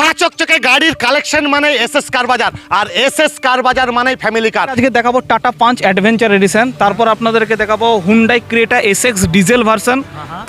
ঝা চকচকে গাড়ির কালেকশন মানে এস এস কার বাজার আর এস এস কার বাজার মানে ফ্যামিলি কার আজকে দেখাবো টাটা পাঁচ অ্যাডভেঞ্চার এডিশন তারপর আপনাদেরকে দেখাবো Hyundai Creta SX diesel version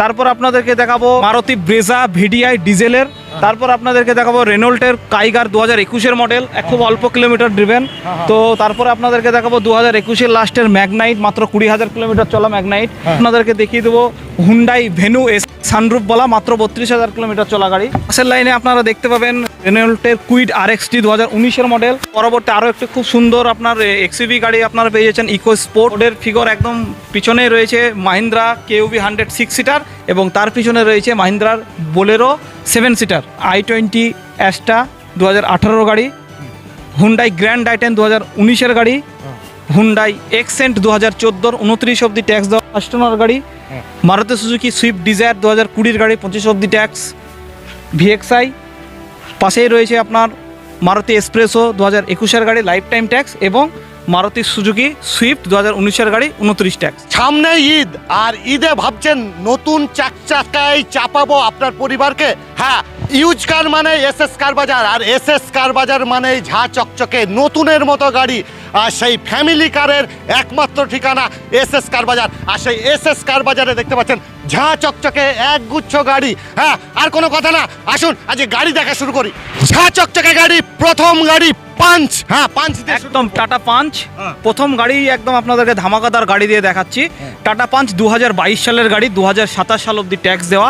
তারপর আপনাদেরকে দেখাবো মারুতি ব্রেজা ভিডিআই ডিজেলের তারপর আপনাদেরকে দেখাবো রেনল্টের কাইগার দু হাজার একুশের মডেল খুব অল্প কিলোমিটার ড্রিভেন তো তারপরে আপনাদেরকে দেখাবো দু হাজার একুশের লাস্টের ম্যাগনাইট মাত্র কুড়ি হাজার কিলোমিটার চলা ম্যাগনাইট আপনাদেরকে দেখিয়ে দেবো হুন্ডাই ভেনু এস সানরুফ বলা মাত্র বত্রিশ হাজার কিলোমিটার চলা গাড়ি। পাশের লাইনে আপনারা দেখতে পাবেন রেনল্টের কুইড আর এক্স টি দু হাজার উনিশের মডেল পরবর্তী আরও একটি খুব সুন্দর আপনার এক্সিভি গাড়ি আপনারা পেয়ে যাচ্ছেন ইকো স্পোর্ট ওদের ফিগর একদম পিছনে রয়েছে Mahindra KUV hundred six seater এবং তার পিছনে রয়েছে মাহিন্দ্রার Bolero seven seater i twenty Asta দু হাজার আঠারো গাড়ি। হুন্ডাই গ্র্যান্ড আইটেন দু হাজার উনিশের গাড়ি। হুন্ডাই এক্সেন্ট দু হাজার চোদ্দোর উনত্রিশ অব্দি ট্যাক্স দেওয়া কাস্টমার গাড়ি। মারুতি সুজুকি সুইফট ডিজায়ার দু হাজার কুড়ির গাড়ি পঁচিশ অব্দি ট্যাক্স ভিএক্সআই পাশেই রয়েছে আপনার মারুতি এক্সপ্রেসও দু হাজার একুশের গাড়ি লাইফ টাইম ট্যাক্স এবং মারুতি সুজুকি সুইফট দু হাজার উনিশের গাড়ি উনত্রিশ ট্যাক্স। সামনে ঈদ, আর ঈদে ভাবছেন নতুন চাকচাকায় চাপাবো আপনার পরিবারকে? হ্যাঁ ইউজ কার মানে এস এস কার বাজার? আর এস এস কার বাজার মানে ঝা চকচকে নতুনের মতো গাড়ি আর সেই ফ্যামিলি কারের একমাত্র ঠিকানা এস এস কার বাজার। আর সেই এস এস কার বাজারে দেখতে পাচ্ছেন ঝা চকচকে এক গুচ্ছ গাড়ি। হ্যাঁ আর কোনো কথা না আসুন আজকে গাড়ি দেখা শুরু করি। ঝা চকচকে গাড়ি প্রথম গাড়ি পাঞ্চ। হ্যাঁ পাঞ্চ একদম টাটা পাঞ্চ। হ্যাঁ। প্রথম গাড়ি একদম আপনাদেরকে ধামাকাদার গাড়ি দিয়ে দেখাচ্ছি। টাটা পাঞ্চ দু সালের গাড়ি দু হাজার সাতাশ সাল অব্দি ট্যাক্স দেওয়া।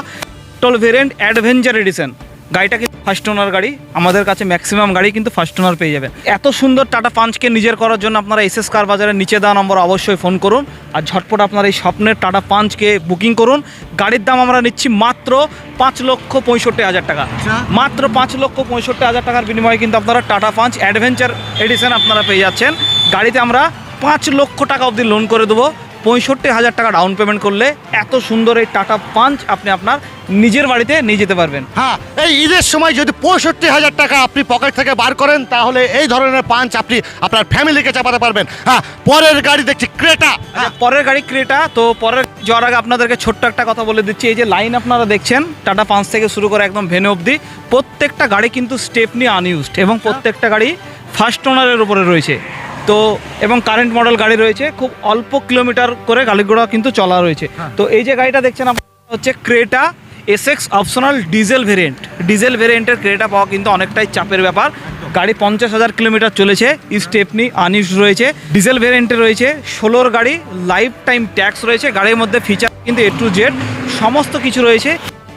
টোল ভেরিয়েন্ট অ্যাডভেঞ্চার এডিশন গাড়িটা কিন্তু ফার্স্ট ওনার গাড়ি। আমাদের কাছে ম্যাক্সিমাম গাড়ি কিন্তু ফার্স্ট ওনার পেয়ে যাবেন। এত সুন্দর টাটা পাঞ্চকে নিজের করার জন্য আপনারা এসএস কার বাজারের নিচে দেওয়া নম্বর অবশ্যই ফোন করুন। আর ঝটপট আপনার এই স্বপ্নের টাটা পাঞ্চকে বুকিং করুন। গাড়ির দাম আমরা নিচ্ছি মাত্র পাঁচ লক্ষ পঁয়ষট্টি হাজার টাকা। আচ্ছা। মাত্র পাঁচ লক্ষ পঁয়ষট্টি হাজার টাকার বিনিময়ে কিন্তু আপনারা টাটা পাঞ্চ অ্যাডভেঞ্চার এডিশন আপনারা পেয়ে যাচ্ছেন। গাড়িতে আমরা পাঁচ লক্ষ টাকা অবধি লোন করে দেবো। পঁয়ষট্টি হাজার টাকা ডাউন পেমেন্ট করলে এত সুন্দর এই টাটা পাঞ্চ আপনি আপনার নিজের বাড়িতে নিয়ে যেতে পারবেন। হ্যাঁ এই ঈদের সময় যদি পঁয়ষট্টি হাজার টাকা আপনি পকেট থেকে বার করেন তাহলে এই ধরনের পাঞ্চ আপনি আপনার ফ্যামিলিকে চাপাতে পারবেন। হ্যাঁ পরের গাড়ি দেখছি ক্রেটা। আচ্ছা, পরের গাড়ি ক্রেটা তো পরের যাওয়ার আগে আপনাদেরকে ছোট্ট একটা কথা বলে দিচ্ছি এই যে লাইন আপনারা দেখছেন টাটা পাঁচ থেকে শুরু করে একদম ভেনে অবধি প্রত্যেকটা গাড়ি কিন্তু স্টেপনি আনইউজড এবং প্রত্যেকটা গাড়ি ফার্স্ট ওনারের উপরে রয়েছে। তো এবং কারেন্ট মডেল গাড়ি রয়েছে খুব অল্প কিলোমিটার করে গাড়িগুলো কিন্তু চলা রয়েছে। তো এই যে গাড়িটা দেখছেন আপনারা হচ্ছে Creta SX optional diesel variant. Diesel ভেরিয়েন্টের ক্রেটা পাওয়া কিন্তু অনেকটাই চাপের ব্যাপার। গাড়ি পঞ্চাশ হাজার কিলোমিটার চলেছে, স্টেপনি, আনিস রয়েছে। ডিজেল ভেরিয়েন্টে রয়েছে ষোলোর গাড়ি লাইফ টাইম ট্যাক্স রয়েছে। গাড়ির মধ্যে ফিচার কিন্তু এ টু জেড সমস্ত কিছু রয়েছে।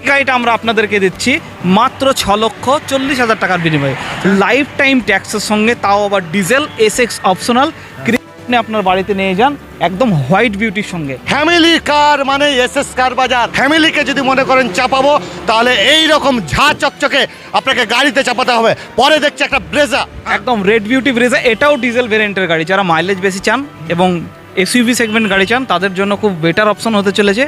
গাড়িটা আমরা আপনাদেরকে দিচ্ছি মাত্র ছ লক্ষ চল্লিশ হাজার টাকার বিনিময়ে। লাইফ টাইম ট্যাক্সের সঙ্গে তাও আবার ডিজেল এস এক্স অপশনাল আপনি আপনার বাড়িতে নিয়ে যান একদম হোয়াইট বিউটির সঙ্গে। ফ্যামিলি কার মানে এস এস কার বাজার? ফ্যামিলিকে যদি মনে করেন চাপাবো তাহলে এই রকম ঝা চকচকে আপনাকে গাড়িতে চাপাতে হবে। পরে দেখছি একটা ব্রেজা একদম রেড বিউটি ব্রেজা এটাও ডিজেল ভেরিয়েন্টের গাড়ি। যারা মাইলেজ বেশি চান এবং এসইউভি সেগমেন্ট গাড়ি চান তাদের জন্য খুব বেটার অপশন হতে চলেছে।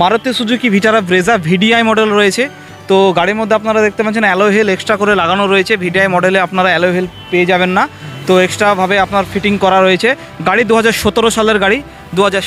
Maruti Suzuki Vitara Brezza VDI model রয়েছে। তো গাড়ির মধ্যে আপনারা দেখতে পাচ্ছেন অ্যালোহেল এক্সট্রা করে লাগানো রয়েছে। ভিডিআই মডেলে আপনারা অ্যালোহেল পেয়ে যাবেন না। তো এক্সট্রাভাবে আপনার ফিটিং করা রয়েছে। গাড়ি দু হাজার সতেরো সালের গাড়ি দু হাজার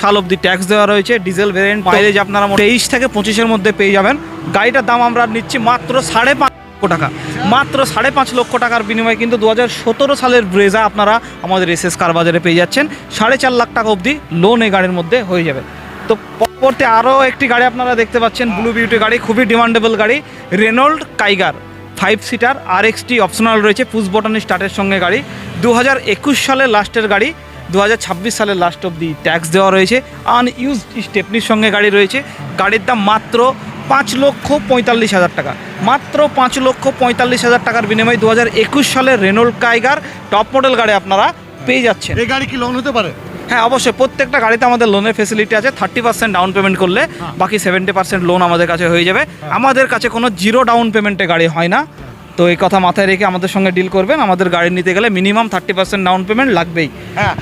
সাল অব্দি ট্যাক্স দেওয়া রয়েছে। ডিজেল ভেরিয়েন্ট মাইলেজ আপনারা তেইশ থেকে পঁচিশের মধ্যে পেয়ে যাবেন। গাড়িটার দাম আমরা নিচ্ছি মাত্র সাড়ে পাঁচ লক্ষ টাকা। মাত্র সাড়ে পাঁচ লক্ষ টাকার বিনিময়ে কিন্তু দু হাজার সতেরো সালের ব্রেজা আপনারা আমাদের এস এস কার বাজারে পেয়ে যাচ্ছেন। সাড়ে চার লাখ টাকা অবধি লোন এই গাড়ির মধ্যে হয়ে যাবে। তো পরবর্তী আরও একটি গাড়ি আপনারা দেখতে পাচ্ছেন ব্লু বিউটি গাড়ি খুবই ডিমান্ডেবল গাড়ি রেনল্ড কাইগার ফাইভ সিটার আর এক্সটি অপশনাল রয়েছে, পুশ বটনি স্টার্টের সঙ্গে গাড়ি। দু হাজার একুশ সালের লাস্টের গাড়ি দু হাজার ছাব্বিশ সালের লাস্ট অব্দি ট্যাক্স দেওয়া রয়েছে। আনইউজ স্টেপনির সঙ্গে গাড়ি রয়েছে। গাড়ির দাম মাত্র পাঁচ লক্ষ পঁয়তাল্লিশ হাজার টাকা। মাত্র পাঁচ লক্ষ পঁয়তাল্লিশ হাজার টাকার বিনিময়ে দু হাজার একুশ সালের রেনল্ড কাইগার টপ মডেল গাড়ি আপনারা পেয়ে যাচ্ছেন। এই গাড়ি কি লোন হতে পারে? হ্যাঁ অবশ্যই প্রত্যেকটা গাড়িতে আমাদের লোনের ফেসিলিটি আছে থার্টি পার্সেন্ট ডাউন পেমেন্ট করলে বাকি সেভেন্টি পার্সেন্ট লোন আমাদের কাছে হয়ে যাবে। আমাদের কাছে কোনো জিরো ডাউন পেমেন্টে গাড়ি হয় না। তো এই কথা মাথায় রেখে আমাদের সঙ্গে ডিল করবেন। আমাদের গাড়ি নিতে গেলে minimum thirty percent down payment লাগবেই। হ্যাঁ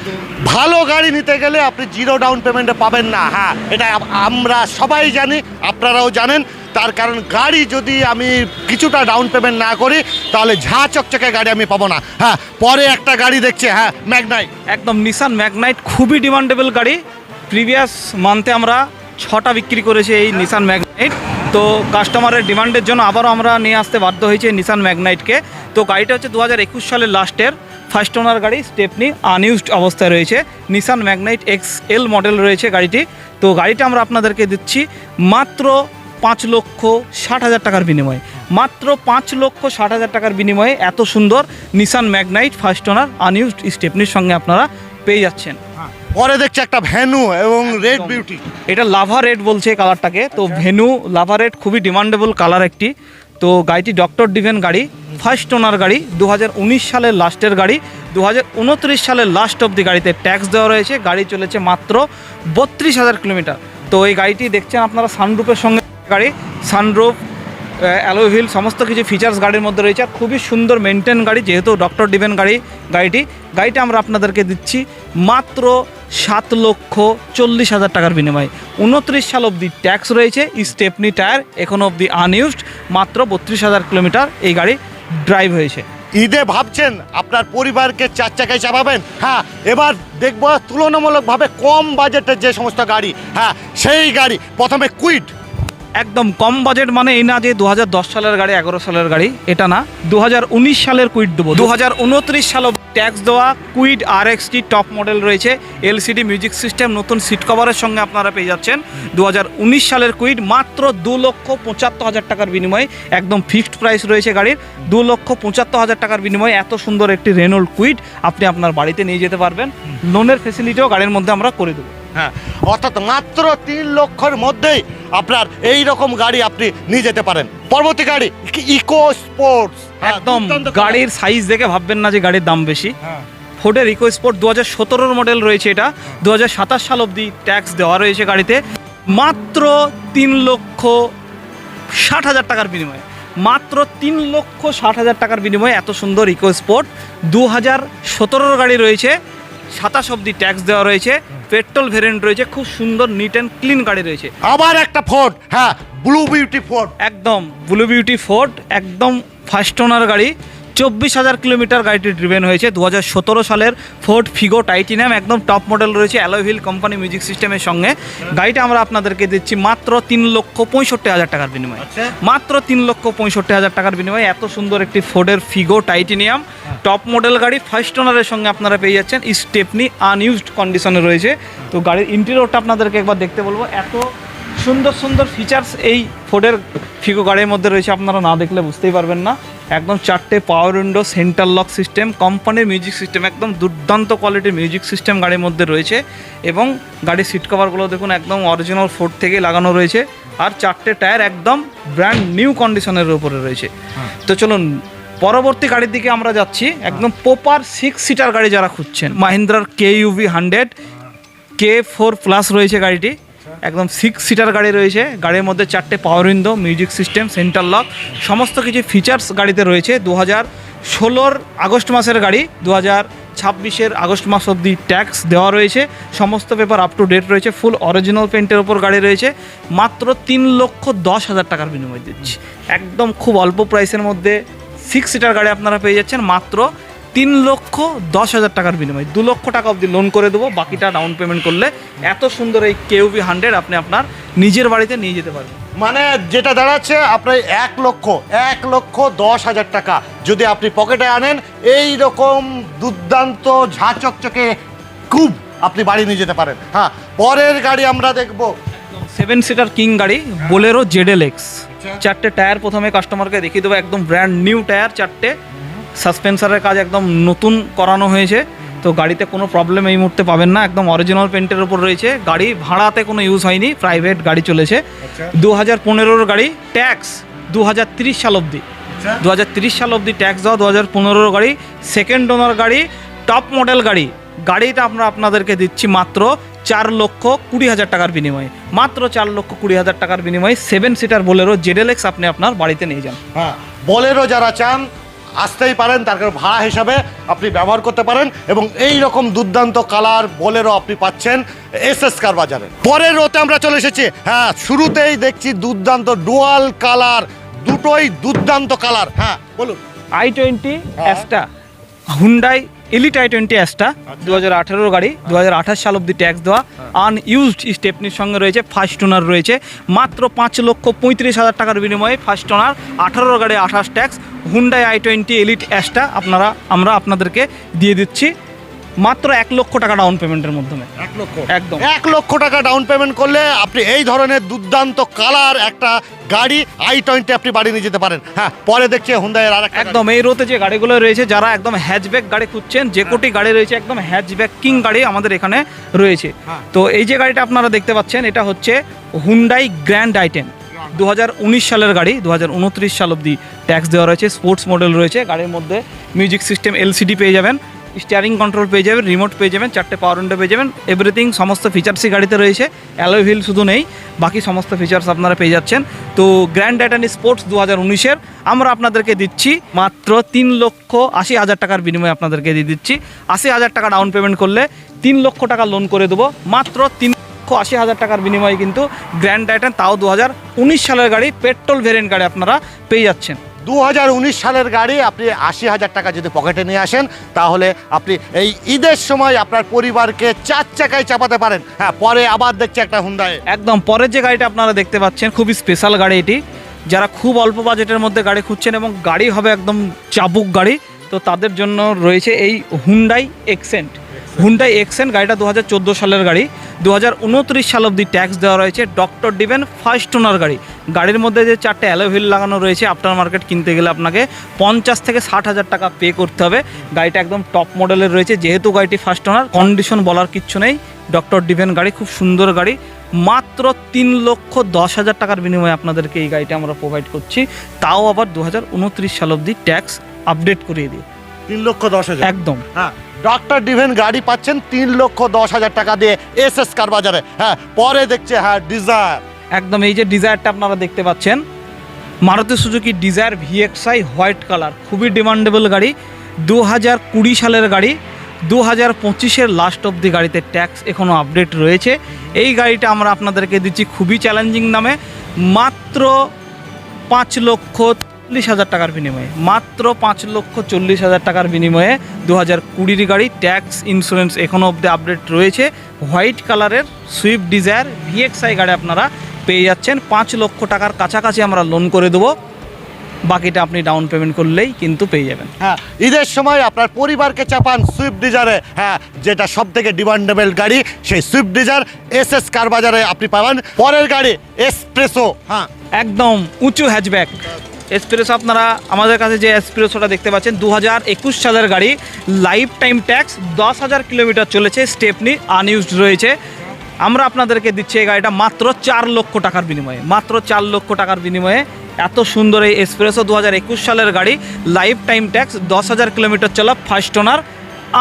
ভালো গাড়ি নিতে গেলে আপনি জিরো ডাউন পেমেন্টে পাবেন না। হ্যাঁ এটা আমরা সবাই জানি আপনারাও জানেন। তার কারণ গাড়ি যদি আমি কিছুটা ডাউন পেমেন্ট না করি, তাহলে ঝা চকচকে গাড়ি আমি পাবো না। হ্যাঁ পরে একটা গাড়ি দেখছে হ্যাঁ ম্যাগনাইট একদম নিসান ম্যাগনাইট খুবই ডিমান্ডেবল গাড়ি। প্রিভিয়াস মান্থে আমরা ছটা বিক্রি করেছি এই নিসান ম্যাগনাইট তো কাস্টমারের ডিমান্ডের জন্য আবারও আমরা নিয়ে আসতে বাধ্য হয়েছি নিসান ম্যাগনাইটকে তো গাড়িটা হচ্ছে দু হাজার একুশ সালের লাস্টের ফার্স্ট ওনার গাড়ি স্টেপনি আনইউজড অবস্থায় রয়েছে। Nissan Magnite X L model রয়েছে গাড়িটি। তো গাড়িটা আমরা আপনাদেরকে দিচ্ছি মাত্র পাঁচ লক্ষ ষাট হাজার টাকার বিনিময়ে। মাত্র পাঁচ লক্ষ ষাট হাজার টাকার বিনিময়ে এত সুন্দর Nissan Magnite first owner unused স্টেপনির সঙ্গে আপনারা পেয়ে যাচ্ছেন। পরে দেখছি একটা ভেনু এবং রেড বিউটি এটা লাভা রেড বলছে এই কালারটাকে তো ভেনু লাভা রেড খুবই ডিমান্ডেবল কালার একটি। তো গাড়িটি ডক্টর ডিভেন গাড়ি ফার্স্ট ওনার গাড়ি দু হাজার উনিশ সালের লাস্টের গাড়ি দু হাজার উনত্রিশ সালের লাস্ট অব দি গাড়িতে ট্যাক্স দেওয়া রয়েছে। গাড়ি চলেছে মাত্র বত্রিশ হাজার কিলোমিটার। তো এই গাড়িটি দেখছেন আপনারা সানরুফের সঙ্গে গাড়ি সানরুফ অ্যালোভিল সমস্ত কিছু ফিচার্স গাড়ির মধ্যে রয়েছে। আর খুবই সুন্দর মেনটেন গাড়ি, যেহেতু ডক্টর ডিভেন গাড়ি, গাড়িটি। গাড়িটা আমরা আপনাদেরকে দিচ্ছি মাত্র সাত লক্ষ চল্লিশ হাজার টাকার বিনিময়ে। উনত্রিশ সাল অবধি ট্যাক্স রয়েছে স্টেপনি টায়ার এখন অবধি আনইউজড মাত্র বত্রিশ হাজার কিলোমিটার এই গাড়ি ড্রাইভ হয়েছে। ঈদে ভাবছেন আপনার পরিবারকে চার চাকায় চাপাবেন? হ্যাঁ এবার দেখব তুলনামূলকভাবে কম বাজেটের যে সমস্ত গাড়ি হ্যাঁ সেই গাড়ি। প্রথমে কুইড একদম কম বাজেট মানে এই না যে দু হাজার দশ সালের গাড়ি, এগারো সালের গাড়ি, এটা না। দু হাজার উনিশ সালের কুইড দেবো। দু সাল ট্যাক্স দেওয়া Kwid R XT top model রয়েছে। এলসিডি মিউজিক সিস্টেম নতুন সিট কভারের সঙ্গে আপনারা পেয়ে যাচ্ছেন। দু হাজার উনিশ সালের কুইড মাত্র দু লক্ষ পঁচাত্তর হাজার টাকার বিনিময়ে একদম ফিক্সড প্রাইস রয়েছে গাড়ির। দু লক্ষ পঁচাত্তর হাজার টাকার বিনিময়ে এত সুন্দর একটি রেনোল্ড কুইড আপনি আপনার বাড়িতে নিয়ে যেতে পারবেন। লোনের ফেসিলিটিও গাড়ির মধ্যে আমরা করে দেবো। হ্যাঁ অর্থাৎ মাত্র তিন লক্ষের মধ্যেই আপনার এই রকম গাড়ি আপনি নিয়ে যেতে পারেন। পরবর্তী গাড়ি ইকো স্পোর্টস। একদম গাড়ির সাইজ দেখে ভাববেন না যে গাড়ির দাম বেশি। হ্যাঁ। ফোর্ডের ইকো স্পোর্ট দু হাজার সতেরোর মডেল রয়েছে এটা। দু হাজার সাতাশ সাল অবধি ট্যাক্স দেওয়া রয়েছে গাড়িতে। মাত্র তিন লক্ষ ষাট হাজার টাকার বিনিময়ে। মাত্র তিন লক্ষ ষাট হাজার টাকার বিনিময়ে এত সুন্দর ইকো স্পোর্ট দু হাজার সতেরোর গাড়ি রয়েছে। সাতাশ অব্দি ট্যাক্স দেওয়া রয়েছে পেট্রোল ভেরিয়েন্ট রয়েছে খুব সুন্দর নিট অ্যান্ড ক্লিন গাড়ি রয়েছে। আবার একটা ফোর্ড হ্যাঁ ব্লু বিউটি ফোর্ড একদম ব্লু বিউটি ফোর্ড একদম ফার্স্ট ওনার গাড়ি। চব্বিশ হাজার কিলোমিটার গাড়িটি ড্রিভেন হয়েছে। দু হাজার সতেরো সালের ফোর্ড ফিগো টাইটিনাম একদম টপ মডেল রয়েছে অ্যালোহিল কোম্পানি মিউজিক সিস্টেমের সঙ্গে। গাড়িটা আমরা আপনাদেরকে দিচ্ছি মাত্র তিন লক্ষ পঁয়ষট্টি হাজার টাকার বিনিময়ে। আচ্ছা। মাত্র তিন লক্ষ পঁয়ষট্টি হাজার টাকার বিনিময়ে এত সুন্দর একটি ফোর্ডের ফিগো টাইটিনিয়াম টপ মডেল গাড়ি ফার্স্ট ওনারের সঙ্গে আপনারা পেয়ে যাচ্ছেন স্টেপনি আনইউজড কন্ডিশনে রয়েছে। তো গাড়ির ইন্টেরিয়রটা আপনাদেরকে একবার দেখতে বলব এত সুন্দর সুন্দর ফিচার্স এই ফোর্ডের ফিগো গাড়ির মধ্যে রয়েছে। আপনারা না দেখলে বুঝতেই পারবেন না। একদম চারটে power window centre lock system কোম্পানির মিউজিক সিস্টেম একদম দুর্দান্ত কোয়ালিটির মিউজিক সিস্টেম গাড়ির মধ্যে রয়েছে। এবং গাড়ির সিট কভারগুলো দেখুন একদম অরিজিনাল ফোর্ড থেকে লাগানো রয়েছে। আর চারটে টায়ার একদম ব্র্যান্ড নিউ কন্ডিশনের উপরে রয়েছে। তো চলুন পরবর্তী গাড়ির দিকে আমরা যাচ্ছি। একদম প্রপার সিক্স সিটার গাড়ি যারা খুঁজছেন মাহিন্দ্রার K UV hundred K four plus রয়েছে গাড়িটি। একদম সিক্স সিটার গাড়ি রয়েছে। গাড়ির মধ্যে চারটে power window music system centre lock সমস্ত কিছু ফিচার্স গাড়িতে রয়েছে। দু হাজার ষোলোর আগস্ট মাসের গাড়ি দু হাজার ছাব্বিশের আগস্ট মাস অবধি ট্যাক্স দেওয়া রয়েছে। সমস্ত পেপার আপ টু ডেট রয়েছে। ফুল অরিজিনাল পেন্টের ওপর গাড়ি রয়েছে। মাত্র তিন লক্ষ দশ হাজার টাকার বিনিময় দিচ্ছি। একদম খুব অল্প প্রাইসের মধ্যে সিক্স সিটার গাড়ি আপনারা পেয়ে যাচ্ছেন। মাত্র তিন লক্ষ দশ হাজার টাকার বিনিময়ে। দু লক্ষ টাকা অবধি লোন করে দেবো বাকিটা ডাউন পেমেন্ট করলে এত সুন্দর এই কেউ কেউবি হান্ড্রেড আপনি আপনার নিজের বাড়িতে নিয়ে যেতে পারবেন। মানে যেটা দাঁড়াচ্ছে আপনার এক লক্ষ এক লক্ষ দশ হাজার টাকা যদি আপনি পকেটে আনেন এই রকম দুর্দান্ত ঝা চকচকে খুব আপনি বাড়ি নিয়ে যেতে পারেন। হ্যাঁ পরের গাড়ি আমরা দেখব। সেভেন সিটার কিং গাড়ি বোলেরো জেডেল এক্স চারটে টায়ার প্রথমে কাস্টমারকে দেখিয়ে দেবো একদম ব্র্যান্ড নিউ টায়ার চারটে সাসপেন্সারের কাজ একদম নতুন করানো হয়েছে। তো গাড়িতে কোনো প্রবলেম এই মুহূর্তে পাবেন না। একদম অরিজিনাল পেন্টের উপর রয়েছে। গাড়ি ভাড়াতে কোনো ইউজ হয়নি। প্রাইভেট গাড়ি চলেছে। দু হাজার পনেরোর গাড়ি ট্যাক্স দু হাজার তিরিশ সাল অবধি। দু হাজার তিরিশ সাল অবধি ট্যাক্স দেওয়া। দু হাজার পনেরোর গাড়ি সেকেন্ড ওনার গাড়ি টপ মডেল গাড়ি। গাড়িটা আমরা আপনাদেরকে দিচ্ছি মাত্র চার লক্ষ কুড়ি হাজার টাকার বিনিময়ে। মাত্র চার লক্ষ কুড়ি হাজার টাকার বিনিময়ে সেভেন সিটার বোলেরো জেডেলেক্স আপনি আপনার বাড়িতে নিয়ে যান। হ্যাঁ বলেরও যারা চান আসতেই পারেন তার কারণ ভাড়া হিসাবে আপনি ব্যবহার করতে পারেন এবং এই রকম দুর্দান্ত কালার বলেরও আপনি পাচ্ছেন এস এস কার বাজারে। পরের রোতে আমরা চলে এসেছি। হ্যাঁ শুরুতেই দেখছি দুর্দান্ত ডুয়াল কালার দুটোই দুর্দান্ত কালার। হ্যাঁ বলুন। I twenty Hyundai Elite i twenty Asta দু হাজার আঠেরোর গাড়ি দু হাজার আঠাশ সাল অব্দি ট্যাক্স দেওয়া। আনইউজড স্টেপনির সঙ্গে রয়েছে ফার্স্ট ওনার রয়েছে। মাত্র পাঁচ লক্ষ পঁয়ত্রিশ হাজার টাকার বিনিময়ে ফার্স্ট ওনার আঠারোর গাড়ি আঠাশ tax Hyundai i twenty Elite Asta আপনারা আমরা আপনাদেরকে দিয়ে দিচ্ছি। মাত্র এক লক্ষ টাকা ডাউন পেমেন্টের মাধ্যমে। এক লক্ষ? একদম। এক লক্ষ টাকা ডাউন পেমেন্ট করলে আপনি এই ধরনের দুর্দান্ত কালার একটা গাড়ি আই টোয়েন্টি আপনি বাড়ি নিয়ে যেতে পারেন। হ্যাঁ পরে দেখছি হুন্দাইয়ের আর একদম এই রোতে যে গাড়িগুলো রয়েছে যারা একদম হ্যাচব্যাক গাড়ি খুঁজছেন যে কোটি গাড়ি রয়েছে একদম হ্যাচব্যাক কিং গাড়ি আমাদের এখানে রয়েছে। হ্যাঁ। তো এই যে গাড়িটা আপনারা দেখতে পাচ্ছেন এটা হচ্ছে হুন্ডাই গ্র্যান্ড আইটেন দু হাজার উনিশ সালের গাড়ি দু হাজার উনত্রিশ সাল অবধি ট্যাক্স দেওয়া রয়েছে স্পোর্টস মডেল রয়েছে গাড়ির মধ্যে মিউজিক সিস্টেম এলসিডি পেয়ে যাবেন। স্টিয়ারিং কন্ট্রোল পেয়ে যাবেন রিমোট পেয়ে যাবেন, চারটে পাওয়ার উইন্ডো পেয়ে যাবেন এভরিথিং সমস্ত ফিচার্সই গাড়িতে রয়েছে অ্যালোই হুইল শুধু নেই, বাকি সমস্ত ফিচার্স আপনারা পেয়ে যাচ্ছেন। তো গ্র্যান্ড আইটানি স্পোর্টস দু হাজার উনিশের, আমরা আপনাদেরকে দিচ্ছি মাত্র তিন লক্ষ আশি হাজার টাকার বিনিময়ে আপনাদেরকে দিয়ে দিচ্ছি। আশি হাজার টাকা ডাউন পেমেন্ট করলে তিন লক্ষ টাকা লোন করে দেবো। মাত্র তিন লক্ষ আশি হাজার টাকার বিনিময়ে কিন্তু গ্র্যান্ড আইটেন তাও দু হাজার উনিশ সালের গাড়ি পেট্রোল ভেরিয়েন্ট গাড়ি আপনারা পেয়ে যাচ্ছেন। দু হাজার উনিশ সালের গাড়ি আপনি আশি হাজার টাকা যদি পকেটে নিয়ে আসেন, তাহলে আপনি এই ঈদের সময় আপনার পরিবারকে চার চাকায় চাপাতে পারেন। হ্যাঁ পরে আবার দেখছি একটা হুন্দায় একদম, পরের যে গাড়িটা আপনারা দেখতে পাচ্ছেন, খুবই স্পেশাল গাড়ি এটি। যারা খুব অল্প বাজেটের মধ্যে গাড়ি খুঁজছেন এবং গাড়ি হবে একদম চাবুক গাড়ি, তো তাদের জন্য রয়েছে এই হুন্ডাই এক্সেন্ট হুন্ডাই এক্সেন্ট গাড়িটা দু হাজার চোদ্দ সালের গাড়ি। দু হাজার উনত্রিশ সাল অব্দি ট্যাক্স দেওয়া রয়েছে। ডক্টর ডিভেন ফার্স্ট ওনার গাড়ি। গাড়ির মধ্যে যে চারটে অ্যালোভিল লাগানো রয়েছে আফটার মার্কেট কিনতে গেলে আপনাকে পঞ্চাশ থেকে ষাট হাজার টাকা পে করতে হবে। গাড়িটা একদম টপ মডেলের রয়েছে। যেহেতু গাড়িটি ফার্স্ট ওনার কন্ডিশন বলার কিচ্ছু নেই। ডক্টর ডিভেন গাড়ি খুব সুন্দর গাড়ি। মাত্র তিন লক্ষ দশ হাজার টাকার বিনিময়ে আপনাদেরকে এই গাড়িটা আমরা প্রোভাইড করছি। তাও আবার দু হাজার উনত্রিশ সাল অব্দি ট্যাক্স আপডেট করিয়ে দিই তিন লক্ষ দশ হাজার। একদম। হ্যাঁ ডক্টর ডিভেন গাড়ি পাচ্ছেন তিন লক্ষ দশ হাজার টাকা দিয়ে এস এস কার বাজারে। হ্যাঁ পরে দেখছে হ্যাঁ ডিজায়ার একদম এই যে ডিজায়ারটা আপনারা দেখতে পাচ্ছেন Maruti Suzuki Dzire VXI white colour খুবই ডিমান্ডেবল গাড়ি দু হাজার কুড়ি সালের গাড়ি দু হাজার পঁচিশের লাস্ট অব্দি গাড়িতে ট্যাক্স এখনও আপডেট রয়েছে। এই গাড়িটা আমরা আপনাদেরকে দিচ্ছি খুবই চ্যালেঞ্জিং নামে মাত্র পাঁচ লক্ষ চল্লিশ হাজার টাকার বিনিময়ে মাত্র পাঁচ লক্ষ চল্লিশ হাজার টাকার বিনিময়ে দু হাজার কুড়ির গাড়ি ট্যাক্স ইন্স্যুরেন্স এখনও অব্দি আপডেট রয়েছে। হোয়াইট কালারের সুইফট ডিজায়ার ভিএক্সআই গাড়ি আপনারা পেয়ে যাচ্ছেন। পাঁচ লক্ষ টাকার কাছাকাছি আমরা লোন করে দেবো। বাকিটা আপনি ডাউন পেমেন্ট করলেই কিন্তু পেয়ে যাবেন। হ্যাঁ ঈদের সময় আপনার পরিবারকে চাপান সুইফট ডিজারে হ্যাঁ যেটা সব থেকে ডিমান্ডেবল গাড়ি সেই Swift Dzire S S car বাজারে আপনি পাবেন। পরের গাড়ি এসপ্রেসো। হ্যাঁ। একদম উঁচু হ্যাচব্যাক এক্সপ্রেস আপনারা আমাদের কাছে যে এক্সপ্রেসোটা দেখতে পাচ্ছেন দু হাজার একুশ সালের গাড়ি লাইফ টাইম ট্যাক্স দশ হাজার কিলোমিটার চলেছে স্টেপনি আনইউজড রয়েছে। আমরা আপনাদেরকে দিচ্ছি এই গাড়িটা মাত্র চার লক্ষ টাকার বিনিময়ে, মাত্র চার লক্ষ টাকার বিনিময়ে। এত সুন্দর এই এক্সপ্রেসও দু হাজার একুশ সালের গাড়ি লাইফ টাইম ট্যাক্স দশ হাজার কিলোমিটার চলা ফার্স্ট ওনার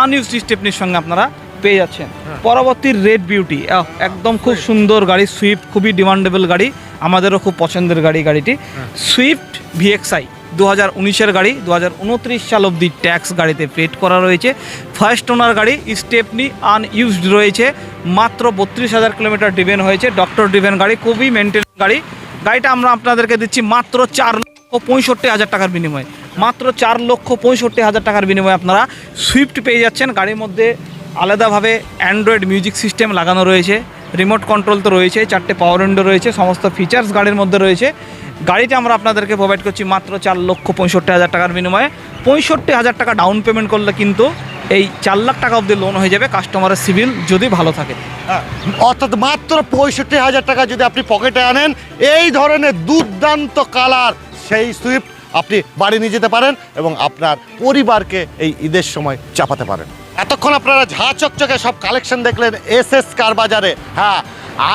আনইউজ স্টেপনির সঙ্গে আপনারা পেয়ে যাচ্ছেন। পরবর্তী রেড বিউটি একদম খুব সুন্দর গাড়ি সুইফট খুবই ডিমান্ডেবল গাড়ি আমাদেরও খুব পছন্দের গাড়ি গাড়িটি। সুইফট ভিএক্সআই দু হাজার উনিশের গাড়ি দু হাজার উনত্রিশ সাল অব্দি ট্যাক্স গাড়িতে পেড করা রয়েছে। ফার্স্ট ওনার গাড়ি স্টেপনি আনইউজড রয়েছে মাত্র বত্রিশ হাজার কিলোমিটার ডিভেন হয়েছে। ডক্টর ডিভেন গাড়ি খুবই মেনটেন গাড়ি। গাড়িটা আমরা আপনাদেরকে দিচ্ছি মাত্র চার লক্ষ পঁয়ষট্টি হাজার টাকার বিনিময়ে। মাত্র চার লক্ষ পঁয়ষট্টি হাজার টাকার বিনিময়ে আপনারা সুইফট পেয়ে যাচ্ছেন। গাড়ির মধ্যে আলাদাভাবে অ্যান্ড্রয়েড মিউজিক সিস্টেম লাগানো রয়েছে। রিমোট কন্ট্রোল তো রয়েছে, চারটে পাওয়ার উইন্ডো রয়েছে, সমস্ত ফিচার্স গাড়ির মধ্যে রয়েছে। গাড়িটা আমরা আপনাদেরকে প্রোভাইড করছি মাত্র চার লক্ষ পঁয়ষট্টি হাজার টাকার বিনিময়ে। পঁয়ষট্টি হাজার টাকা ডাউন পেমেন্ট করলে কিন্তু এই চার লাখ টাকা অবধি লোন হয়ে যাবে কাস্টমারের সিভিল যদি ভালো থাকে। অর্থাৎ মাত্র পঁয়ষট্টি হাজার টাকা যদি আপনি পকেটে আনেন, এই ধরনের দুর্দান্ত কালার সেই সুইফট আপনি বাড়ি নিয়ে যেতে পারেন এবং আপনার পরিবারকে এই ঈদের সময় চাপাতে পারেন। এতক্ষণ আপনারা ঝা চকচকে সব কালেকশন দেখলেন এস এস কার বাজারে। হ্যাঁ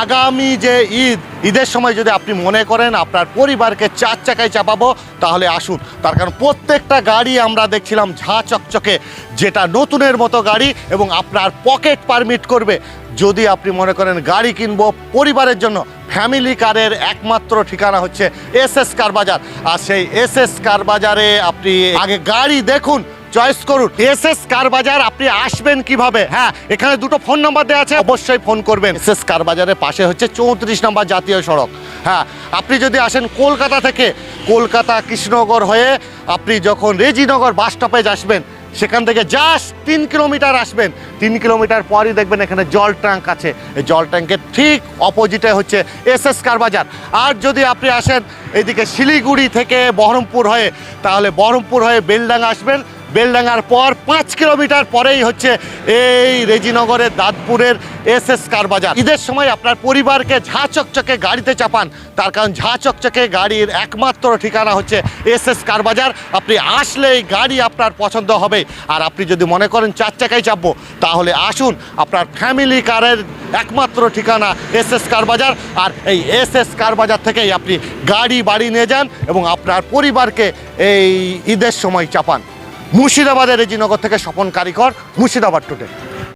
আগামী যে ঈদ, ঈদের সময় যদি আপনি মনে করেন আপনার পরিবারকে চার চাকায় চাপাবো, তাহলে আসুন। তার কারণ প্রত্যেকটা গাড়ি আমরা দেখছিলাম ঝা চকচকে, যেটা নতুনের মতো গাড়ি এবং আপনার পকেট পারমিট করবে। যদি আপনি মনে করেন গাড়ি কিনবো পরিবারের জন্য ফ্যামিলি কারের একমাত্র ঠিকানা হচ্ছে এস এস কার বাজার। আর সেই এস এস কার বাজারে আপনি আগে গাড়ি দেখুন চয়েস করুন। এস এস কার বাজার আপনি আসবেন কীভাবে? হ্যাঁ এখানে দুটো ফোন নাম্বার দেওয়া আছে, অবশ্যই ফোন করবেন। এস এস কার বাজারের পাশে হচ্ছে চৌত্রিশ নম্বর জাতীয় সড়ক। হ্যাঁ আপনি যদি আসেন কলকাতা থেকে, কলকাতা কৃষ্ণনগর হয়ে আপনি যখন রেজিনগর বাস স্টপেজ আসবেন, সেখান থেকে জাস্ট তিন কিলোমিটার আসবেন। তিন কিলোমিটার পরই দেখবেন এখানে জল ট্যাঙ্ক আছে। এই জল ট্যাঙ্কের ঠিক অপোজিটে হচ্ছে এস এস কার বাজার আর যদি আপনি আসেন এদিকে শিলিগুড়ি থেকে বহরমপুর হয়ে, তাহলে বহরমপুর হয়ে বেলডাঙ্গা আসবেন। বেলডাঙ্গার পর পাঁচ কিলোমিটার পরেই হচ্ছে এই রেজিনগরের দাঁতপুরের এস এস কার বাজার। ঈদের সময় আপনার পরিবারকে ঝা চকচকে গাড়িতে চাপান। তার কারণ ঝা চকচকে গাড়ির একমাত্র ঠিকানা হচ্ছে এস এস কার বাজার। আপনি আসলেই গাড়ি আপনার পছন্দ হবে। আর আপনি যদি মনে করেন চার চাকায় চাপবো, তাহলে আসুন আপনার ফ্যামিলি কারের একমাত্র ঠিকানা এস এস কার বাজার। আর এই এস এস কার বাজার থেকেই আপনি গাড়ি বাড়ি নিয়ে যান এবং আপনার পরিবারকে এই ঈদের সময় চাপান। মুর্শিদাবাদের রেজিনগর থেকে স্বপন কারিকর মুর্শিদাবাদ টুডে